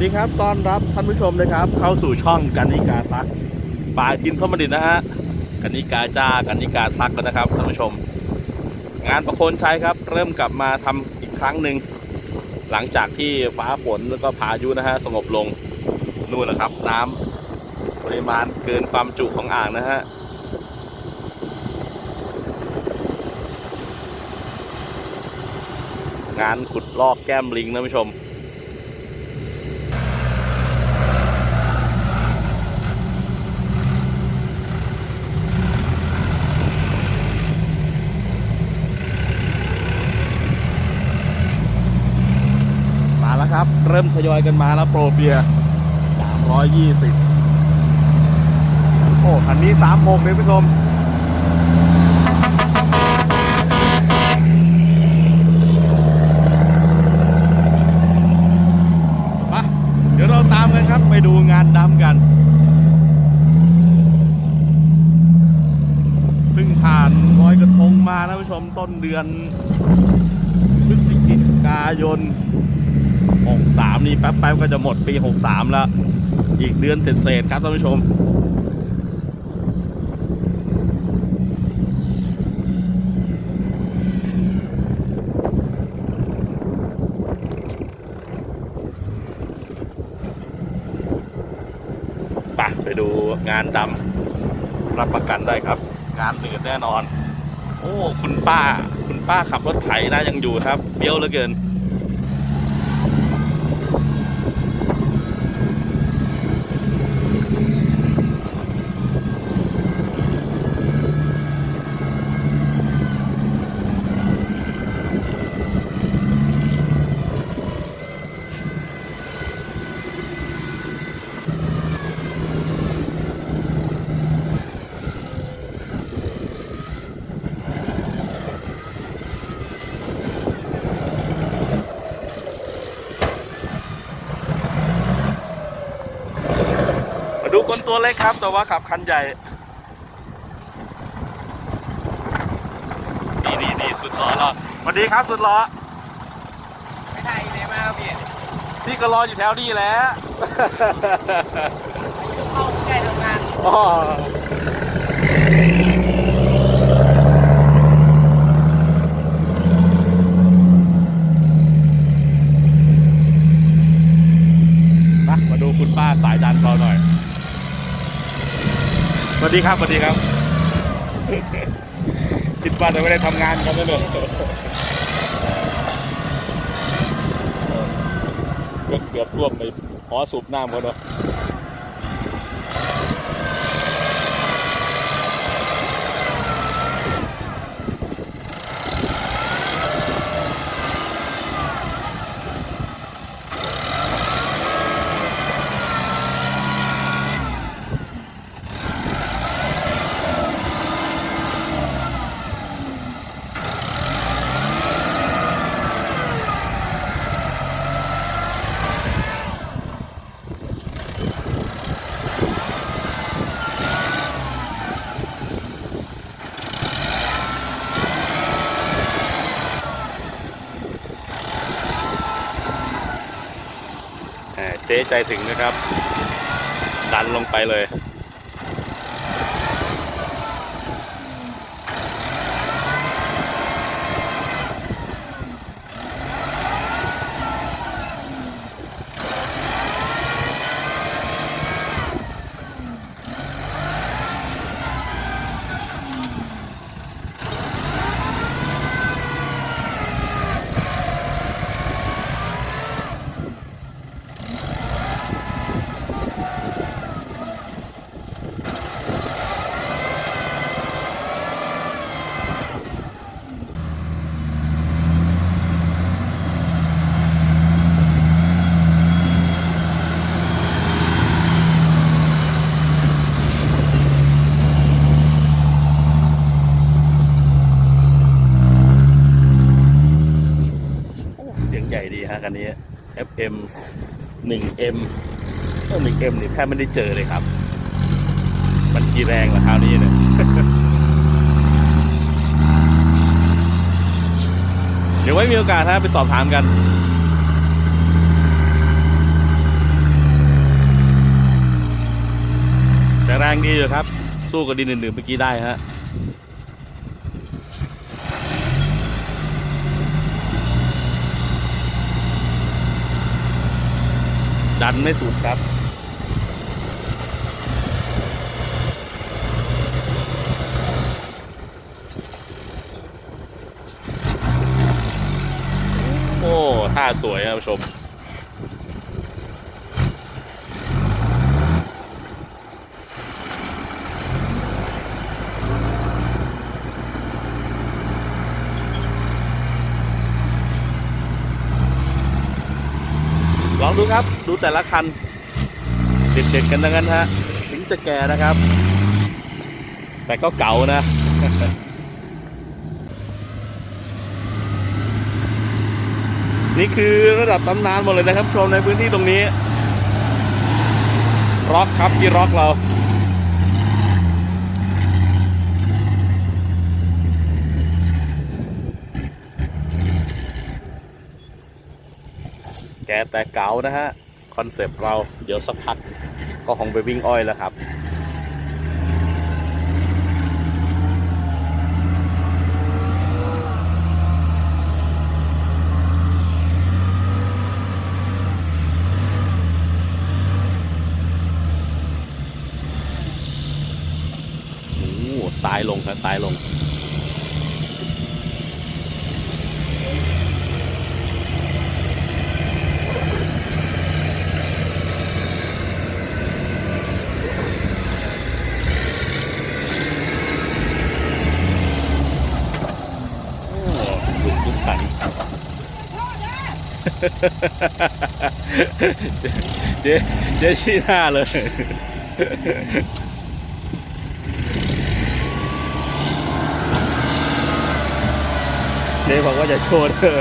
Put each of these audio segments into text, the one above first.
ดีครับต้อนรับท่านผู้ชมนะครับ เข้าสู่ช่องกันนิกาทักป่าทินพมดินนะฮะกันนิกาจ้ากันนิกาทักแล้วนะครับท่านผู้ชม งานประโคนชัยครับ เริ่มกลับมาทำอีกครั้งหนึ่งหลังจากที่ฟ้าฝนแล้วก็พายุนะฮะสงบลงนู่นแหละครับ น้ำปริมาณเกินความจุของอ่างนะฮะงานขุดลอกแก้มลิงนะผู้ชม มาแล้วครับ เริ่มทยอยกันมาแล้วโปรเฟีย320 โอ้คันนี้36เลยผู้ชมมาเดี๋ยวเราตามกันครับไปดูงานดำกันเพิ่งผ่านลอยกระทงมานะผู้ชมต้นเดือนพฤศจิกายน 63 นี่แป๊บๆก็จะหมดปี 63 แล้ว อีกเดือนเศษๆครับท่านผู้ชมไปไปดูงานดำรับประกันได้ครับ งานเหนือแน่นอน โอ้ คุณป้า คุณป้าขับรถไถนะยังอยู่ครับเฟี้ยวเหลือเกิน ตัวเล็กครับ แต่ว่าขับคันใหญ่นี่นี่นี่สุดหล่อแล้วสวัสดีครับสุดหล่อไม่ได้เลยมากครับพี่พี่ก็รออยู่แถวนี้แหล้วเข้าใกล้ทำงานอ๋อมามาดูคุณป้าสายดันเราหน่อย สวัสดีครับสวัสดีครับ คิดว่าจะไม่ได้ทำงานกันแล้วเนอะเกือบเกือบร่วมไปหอสูบน้ำกันเนาะ เจ๊ใจถึงนะครับ ดันลงไปเลย นนี้ FM 1M ก็ 1M นี่แทบไม่ได้เจอเลยครับ มันกี่แรงละคราวนี้เนี่ยเดี๋ยวไว้มีโอกาสถ้าไปสอบถามกันแต่แรงดีอยู่ครับ สู้กับดินอื่นๆเมื่อกี้ได้ฮะ ดันไม่สุดครับ โอ้ท่าสวยครับผู้ชม องดูครับ ดูแต่ละคัน เด็ดๆกันทั้งนั้นฮะ ถึงจะแก่นะครับ แต่ก็เก่านะนี่คือระดับตำนานหมดเลยนะครับ ชมในพื้นที่ตรงนี้ ร็อกครับที่ร็อกเรา แต่เก๋านะฮะ คอนเซปต์เราเดี๋ยวสักพักก็คงไปวิ่งอ้อยแล้วครับโอ้โหซ้ายลงครับซ้ายลง โอ้ ลุกทุกขันเจ๊เจ๊ชี้หน้าเลยเจ๊บอกว่าจะโชว์เธอ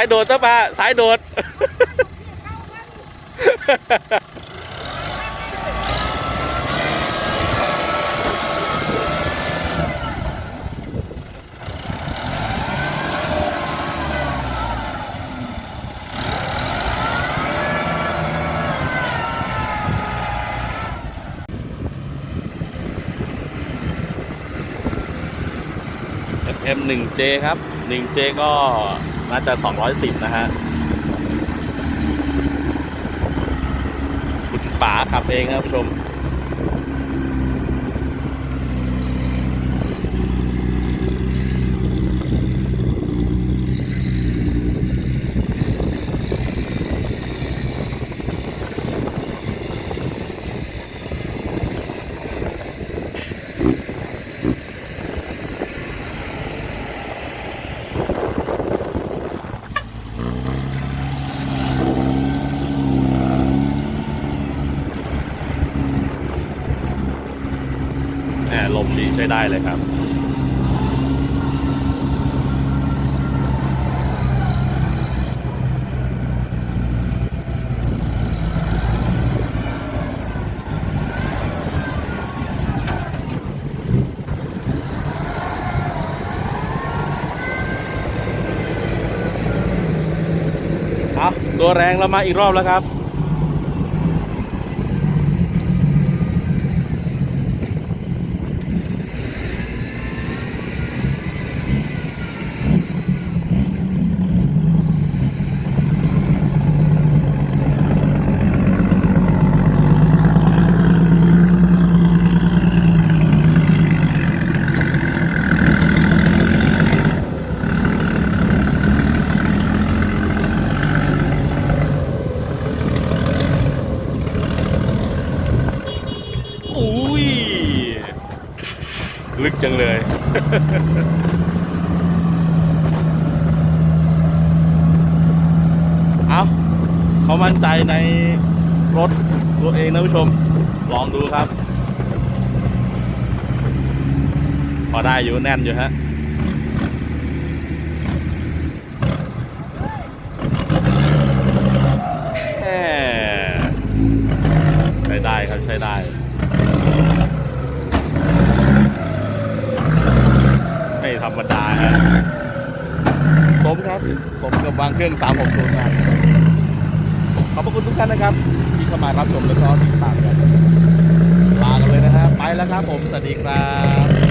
ายโดดตะปาสายโดด FM 1J ครับ 1J ก็ น่าจะ 210 นะฮะคุณป๋าขับเองครับผู้ชม ลมดีใช้ได้เลยครับเอาตัวแรงเรามาอีกรอบแล้วครับ ลึกจังเลย เอาเขามั่นใจในรถตัวเองนะผู้ชม ลองดูครับ พอได้อยู่แน่นอยู่ฮะใช้ได้ครับ ใช้ได้ ธรรมดาฮะสมครับ สมกับวางเครื่อง 360มาขอบพระคุณทุกท่านนะครับ ที่เข้ามารับชมและก็ติดตามกันลากันเลยนะครับไปแล้วครับผม สวัสดีครับ